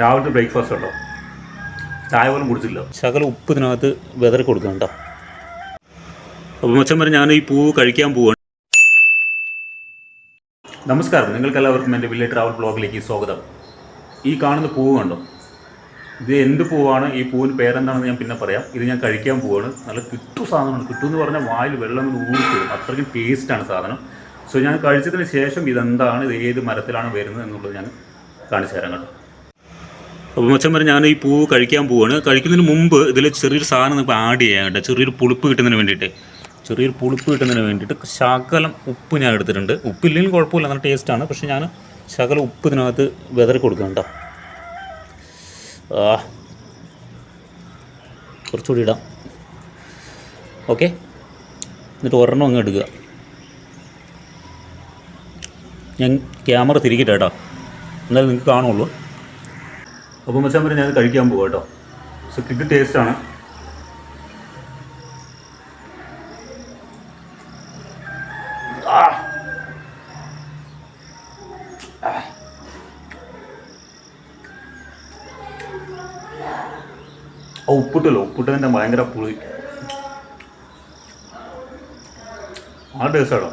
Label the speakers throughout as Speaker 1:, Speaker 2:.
Speaker 1: രാവിലത്തെ ബ്രേക്ക്ഫാസ്റ്റ് ഉണ്ടോ? ചായ പോലും കുടിച്ചില്ല. ശകലം ഉപ്പ് ഇതിനകത്ത് വെതറി കൊടുക്കണം കേട്ടോ അപ്പോൾ മച്ചം വരെ ഞാൻ ഈ പൂവ് കഴിക്കാൻ പോവാണ് നമസ്കാരം. നിങ്ങൾക്ക് എല്ലാവർക്കും എന്റെ വില്ലേജ് ട്രാവൽ ബ്ലോഗിലേക്ക് സ്വാഗതം. ഈ കാണുന്ന പൂവ് കണ്ടോ? ഇത് എന്ത് പൂവാണ്? ഈ പൂവിന് പേരെന്താണെന്ന് ഞാൻ പിന്നെ പറയാം. ഇത് ഞാൻ കഴിക്കാൻ പോവാണ്. നല്ല കിട്ടു സാധനമാണ്. കിട്ടു എന്ന് പറഞ്ഞാൽ വായിൽ വെള്ളം ഊറിപ്പോകും അത്രയ്ക്കും ടേസ്റ്റാണ് സാധനം. സോ ഞാൻ കഴിച്ചതിന് ശേഷം ഇതെന്താണ്? ഇത് ഏത് മരത്തിലാണ് വരുന്നത് എന്നുള്ളത് ഞാൻ കാണിച്ചു തരാം കേട്ടോ. അപ്പോൾ മച്ചൻ പറഞ്ഞ ഞാൻ ഈ പൂവ് കഴിക്കാൻ പോവാണ്. കഴിക്കുന്നതിന് മുമ്പ് ഇതിൽ ചെറിയൊരു സാധനം നമുക്ക് ആഡ് ചെയ്യാൻ കേട്ടോ. ചെറിയൊരു പുളിപ്പ് കിട്ടുന്നതിന് വേണ്ടിയിട്ട്. ചെറിയൊരു പുളിപ്പ് കിട്ടുന്നതിന് വേണ്ടിയിട്ട് ശകലം ഉപ്പ് ഞാൻ എടുത്തിട്ടുണ്ട്. ഉപ്പില്ലെങ്കിൽ കുഴപ്പമില്ല നല്ല ടേസ്റ്റാണ് പക്ഷെ ഞാൻ ശകലം ഉപ്പ് ഇതിനകത്ത് വിതറി കൊടുക്കാം കേട്ടോ. കുറച്ചുകൂടി ഇടാം. ഓക്കെ. എന്നിട്ട് ഒരെണ്ണം അങ്ങ് എടുക്കുക. ഞാൻ ക്യാമറ തിരിക്കട്ടെ കേട്ടോ. എന്നാലും നിങ്ങൾക്ക് കാണുള്ളൂ. അപ്പോൾ മച്ചാൻ പറഞ്ഞ് ഞാൻ കഴിക്കാൻ പോകും കേട്ടോ. സോ കിഡ് ടേസ്റ്റാണ് ആ ഉപ്പിട്ടല്ലോ. ഉപ്പിട്ടതിന്റെ ഭയങ്കര പുളി. ആ ടേസ്റ്റാണോ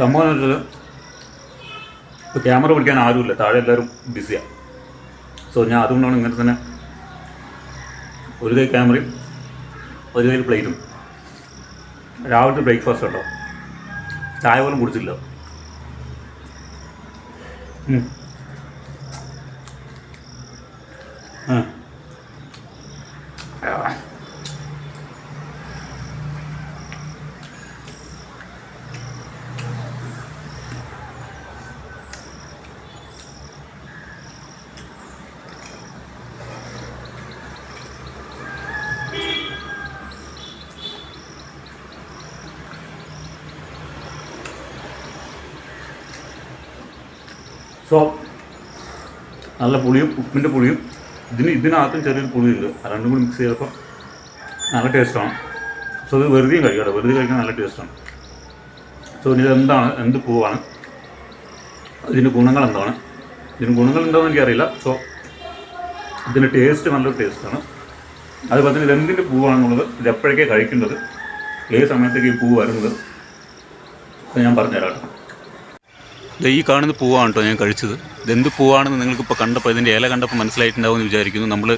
Speaker 1: സംഭവം ഇപ്പോൾ ക്യാമറ പിടിക്കാൻ ആരുമില്ല. താഴെ എല്ലാവരും ബിസിയാണ് സോ ഞാൻ അതുകൊണ്ടാണ് ഇങ്ങനെ തന്നെ ഒരു കൈ ക്യാമറയും ഒരു കൈ പ്ലേറ്റും രാവിലത്തെ ബ്രേക്ക്ഫാസ്റ്റ് ഉണ്ടോ? ചായ പോലും കുടിച്ചില്ല. സോ നല്ല പുളിയും ഉപ്പിന്റെ പുളിയും. ഇതിന് ഇതിനകത്തും ചെറിയൊരു പുളിയുണ്ട്. രണ്ടും കൂടി മിക്സ് ചെയ്തപ്പോൾ നല്ല ടേസ്റ്റാണ് സോ ഇത് വെറുതെയും കഴിക്കാം വെറുതെ കഴിക്കാൻ നല്ല ടേസ്റ്റാണ് സോ ഇനി എന്താണ് എന്ത് പൂവാണ്? ഇതിന്റെ ഗുണങ്ങൾ എന്താണ്? ഇതിന് ഗുണങ്ങൾ എന്താണെന്ന് എനിക്കറിയില്ല. സോ ഇതിന്റെ ടേസ്റ്റ് നല്ലൊരു ടേസ്റ്റാണ് അതുപോലെ തന്നെ ഇത് എന്തിന്റെ പൂവാണെന്നുള്ളത് ഇത് എപ്പോഴൊക്കെ കഴിക്കേണ്ടത്? ഏത് സമയത്തേക്ക് ഈ പൂവ് വരുന്നത്? ഞാൻ പറഞ്ഞുതരാം ഇത് ഈ കാണുന്ന പൂവാണ് കേട്ടോ ഞാൻ കഴിച്ചത്. ഇതെന്ത് പൂവാണെന്ന് നിങ്ങൾക്കിപ്പോൾ കണ്ടപ്പോൾ ഇതിന്റെ ഇല കണ്ടപ്പോൾ മനസ്സിലായിട്ടുണ്ടാവുമെന്ന് വിചാരിക്കുന്നു. നമ്മൾ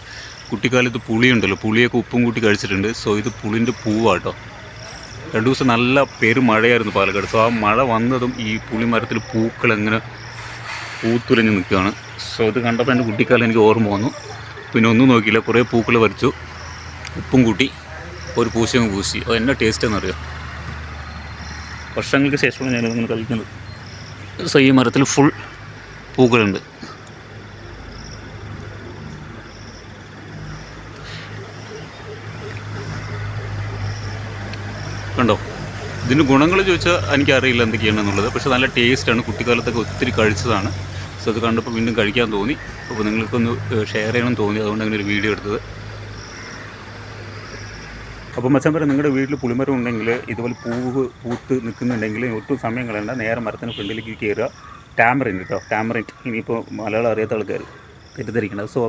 Speaker 1: കുട്ടിക്കാലത്ത് പുളിയുണ്ടല്ലോ പുളിയൊക്കെ ഉപ്പും കൂട്ടി കഴിച്ചിട്ടുണ്ട്. സോ ഇത് പുളിന്റെ പൂവാണ് കേട്ടോ. രണ്ട് ദിവസം നല്ല പെരുമഴയായിരുന്നു പാലക്കാട്. സോ ആ മഴ വന്നതും ഈ പുളി മരത്തിൽ പൂക്കൾ എങ്ങനെ പൂത്തുലഞ്ഞ് നിൽക്കുകയാണ്. സോ ഇത് കണ്ടപ്പോൾ എന്റെ കുട്ടിക്കാലം എനിക്ക് ഓർമ്മ വന്നു. പിന്നെ ഒന്നും നോക്കിയില്ല കുറേ പൂക്കൾ വരച്ചു. ഉപ്പും കൂട്ടി ഒരു പൂശയും പൂശി. അത് എന്നാ ടേസ്റ്റ് എന്നറിയാം വർഷങ്ങൾക്ക് ശേഷമാണ് ഞാനിത് കഴിക്കുന്നത്. സോ ഈ മരത്തിൽ ഫുൾ പൂക്കളുണ്ട്. കണ്ടോ? ഇതിന് ഗുണങ്ങൾ ചോദിച്ചാൽ എനിക്കറിയില്ല എന്തൊക്കെയാണെന്നുള്ളത് പക്ഷേ നല്ല ടേസ്റ്റാണ് കുട്ടിക്കാലത്തൊക്കെ ഒത്തിരി കഴിച്ചതാണ്. സോ അത് കണ്ടപ്പോൾ വീണ്ടും കഴിക്കാൻ തോന്നി. അപ്പോൾ നിങ്ങൾക്കൊന്ന് ഷെയർ ചെയ്യണം തോന്നി. അതുകൊണ്ട് അങ്ങനെ ഒരു വീഡിയോ എടുത്തത്. അപ്പോൾ മച്ചാൻ പറയാം നിങ്ങളുടെ വീട്ടിൽ പുളിമരം ഉണ്ടെങ്കിൽ ഇതുപോലെ പൂവ് പൂത്ത് നിൽക്കുന്നുണ്ടെങ്കിൽ ഒട്ടും സമയം കളയണ്ട. നേരെ മരത്തിന് ഫ്രണ്ടിലേക്ക് കയറുക ടാമറിൻ കേട്ടോ ടാമറിൻ. ഇനിയിപ്പോൾ മലയാളം അറിയാത്ത ആൾക്കാർ തെറ്റിദ്ധരിക്കണം സോ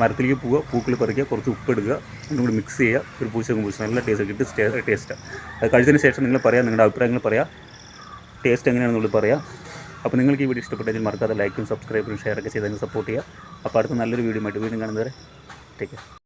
Speaker 1: മരത്തിലേക്ക് പോവുക പൂക്കൾ പറിക്കുക കുറച്ച് ഉപ്പെടുക്കുക രണ്ടും കൂടി മിക്സ് ചെയ്യുക ഒരു പൂച്ചക്കും പൂച്ച നല്ല ടേസ്റ്റ് കിട്ടും സ്റ്റേ ടേസ്റ്റാണ് അത് കഴിച്ചതിന് ശേഷം നിങ്ങൾ പറയാം നിങ്ങളുടെ അഭിപ്രായങ്ങൾ പറയാം. ടേസ്റ്റ് എങ്ങനെയാണെന്നുള്ളത് പറയാം. അപ്പോൾ നിങ്ങൾക്ക് ഈ വീഡിയോ ഇഷ്ടപ്പെട്ടെങ്കിൽ മറക്കാതെ ലൈക്കും സബ്സ്ക്രൈബും ഷെയറൊക്കെ ചെയ്ത് സപ്പോർട്ട് ചെയ്യുക. അപ്പോൾ അടുത്ത നല്ലൊരു വീഡിയോ ആയിട്ട് വീണ്ടും കാണുന്നവരെ ടേക്ക് കെയർ